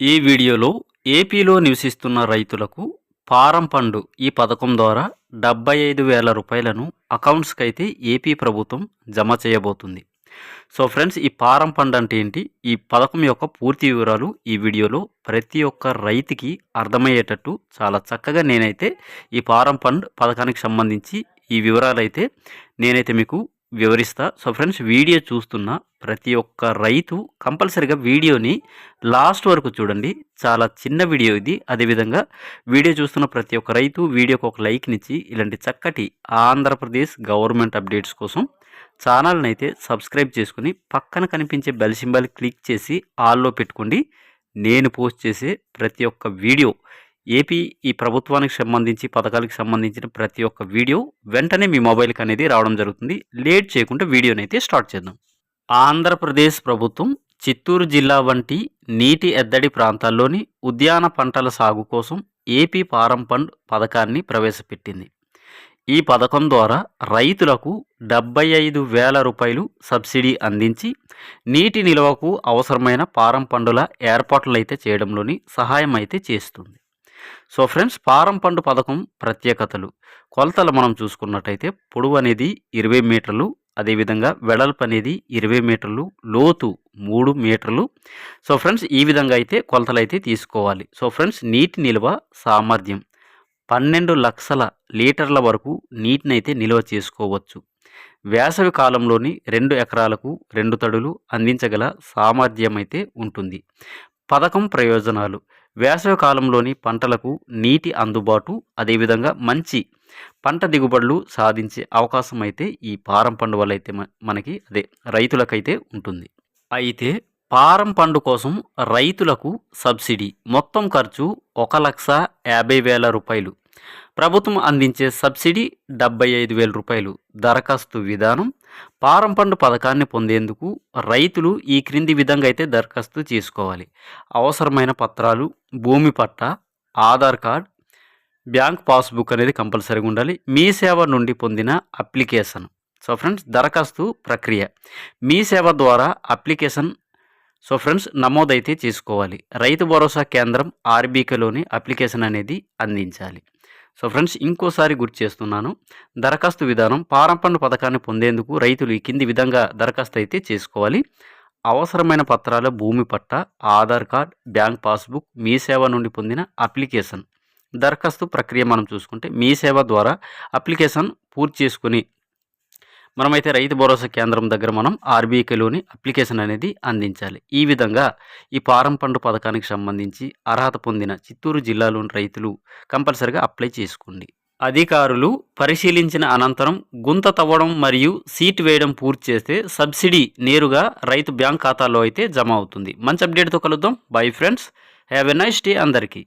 ఈ వీడియోలో ఏపీలో నివసిస్తున్న రైతులకు పారం పండు ఈ పథకం ద్వారా డెబ్బై ఐదు వేల రూపాయలను అకౌంట్స్కి అయితే ఏపీ ప్రభుత్వం జమ చేయబోతుంది. సో ఫ్రెండ్స్ ఈ పారం పండు అంటే ఏంటి? ఈ పథకం యొక్క పూర్తి వివరాలు ఈ వీడియోలో ప్రతి ఒక్క రైతుకి అర్థమయ్యేటట్టు చాలా చక్కగా నేనైతే ఈ పారం ఫండ్ పథకానికి సంబంధించి ఈ వివరాలు అయితే నేనైతే మీకు వివరిస్తా. సో ఫ్రెండ్స్ వీడియో చూస్తున్న ప్రతి ఒక్క రైతు కంపల్సరిగా వీడియోని లాస్ట్ వరకు చూడండి. చాలా చిన్న వీడియో ఇది. అదేవిధంగా వీడియో చూస్తున్న ప్రతి ఒక్క రైతు వీడియోకి ఒక లైక్నిచ్చి ఇలాంటి చక్కటి ఆంధ్రప్రదేశ్ గవర్నమెంట్ అప్డేట్స్ కోసం ఛానల్ని అయితే సబ్స్క్రైబ్ చేసుకుని పక్కన కనిపించే బెల్ సింబల్ క్లిక్ చేసి ఆల్లో పెట్టుకోండి. నేను పోస్ట్ చేసే ప్రతి ఒక్క వీడియో ఏపీ ఈ ప్రభుత్వానికి సంబంధించి పథకాలకు సంబంధించిన ప్రతి ఒక్క వీడియో వెంటనే మీ మొబైల్కి అనేది రావడం జరుగుతుంది. లేట్ చేయకుండా వీడియోని అయితే స్టార్ట్ చేద్దాం. ఆంధ్రప్రదేశ్ ప్రభుత్వం చిత్తూరు జిల్లా వంటి నీటి ఎద్దడి ప్రాంతాల్లోని ఉద్యాన పంటల సాగు కోసం ఏపీ పారం ఫండ్ పథకాన్ని ప్రవేశపెట్టింది. ఈ పథకం ద్వారా రైతులకు డెబ్బై ఐదు వేల రూపాయలు సబ్సిడీ అందించి నీటి నిల్వకు అవసరమైన పారం పండుల ఏర్పాట్లు అయితే చేయడంలోని సహాయం అయితే చేస్తుంది. సో ఫ్రెండ్స్ పారం పండు పథకం ప్రత్యేకతలు. కొలతలు మనం చూసుకున్నట్టయితే పొడవు అనేది ఇరవై మీటర్లు అదేవిధంగా వెడల్పు అనేది ఇరవై మీటర్లు లోతు మూడు మీటర్లు. సో ఫ్రెండ్స్ ఈ విధంగా అయితే కొలతలు అయితే తీసుకోవాలి. సో ఫ్రెండ్స్ నీటి నిల్వ సామర్థ్యం పన్నెండు లక్షల లీటర్ల వరకు నీటిని అయితే నిల్వ చేసుకోవచ్చు. వేసవి కాలంలోని రెండు ఎకరాలకు రెండు తడులు అందించగల సామర్థ్యం అయితే ఉంటుంది. పథకం ప్రయోజనాలు. వేసవి కాలంలోని పంటలకు నీటి అందుబాటు అదేవిధంగా మంచి పంట దిగుబడులు సాధించే అవకాశం అయితే ఈ పారం పండు వల్ల అయితే మనకి అదే రైతులకైతే ఉంటుంది. అయితే పారం పండు కోసం రైతులకు సబ్సిడీ మొత్తం ఖర్చు ఒక లక్ష యాభై వేల రూపాయలు. ప్రభుత్వం అందించే సబ్సిడీ డెబ్బై ఐదు వేల రూపాయలు దరఖాస్తు విధానం పారం పండు పథకాన్ని పొందేందుకు రైతులు ఈ క్రింది విధంగా అయితే దరఖాస్తు చేసుకోవాలి. అవసరమైన పత్రాలు భూమి పట్ట ఆధార్ కార్డ్ బ్యాంక్ పాస్బుక్ అనేది కంపల్సరీగా ఉండాలి. మీ సేవ నుండి పొందిన అప్లికేషన్. సో ఫ్రెండ్స్ దరఖాస్తు ప్రక్రియ. మీ సేవ ద్వారా అప్లికేషన్ సో ఫ్రెండ్స్ నమోదైతే చేసుకోవాలి. రైతు భరోసా కేంద్రం ఆర్బీకేలోని అప్లికేషన్ అనేది అందించాలి. సో ఫ్రెండ్స్ ఇంకోసారి గుర్తు చేస్తున్నాను. దరఖాస్తు విధానం పారంపన్ను పథకాన్ని పొందేందుకు రైతులు ఈ కింది విధంగా దరఖాస్తు అయితే చేసుకోవాలి. అవసరమైన పత్రాలు భూమి పట్ట Aadhaar card bank passbook Mee Seva నుండి పొందిన అప్లికేషన్. దరఖాస్తు ప్రక్రియ మనం చూసుకుంటే మీ సేవ ద్వారా అప్లికేషన్ పూర్తి చేసుకుని మనమైతే రైతు భరోసా కేంద్రం దగ్గర మనం ఆర్బీకేలోని అప్లికేషన్ అనేది అందించాలి. ఈ విధంగా ఈ పారం పండు పథకానికి సంబంధించి అర్హత పొందిన చిత్తూరు జిల్లాలోని రైతులు కంపల్సరిగా అప్లై చేసుకోండి. అధికారులు పరిశీలించిన అనంతరం గుంత తవ్వడం మరియు సీట్ వేయడం పూర్తి చేస్తే సబ్సిడీ నేరుగా రైతు బ్యాంక్ ఖాతాలో అయితే జమ అవుతుంది. మంచి అప్డేట్తో కలుద్దాం. Bye friends have a nice day అందరికీ.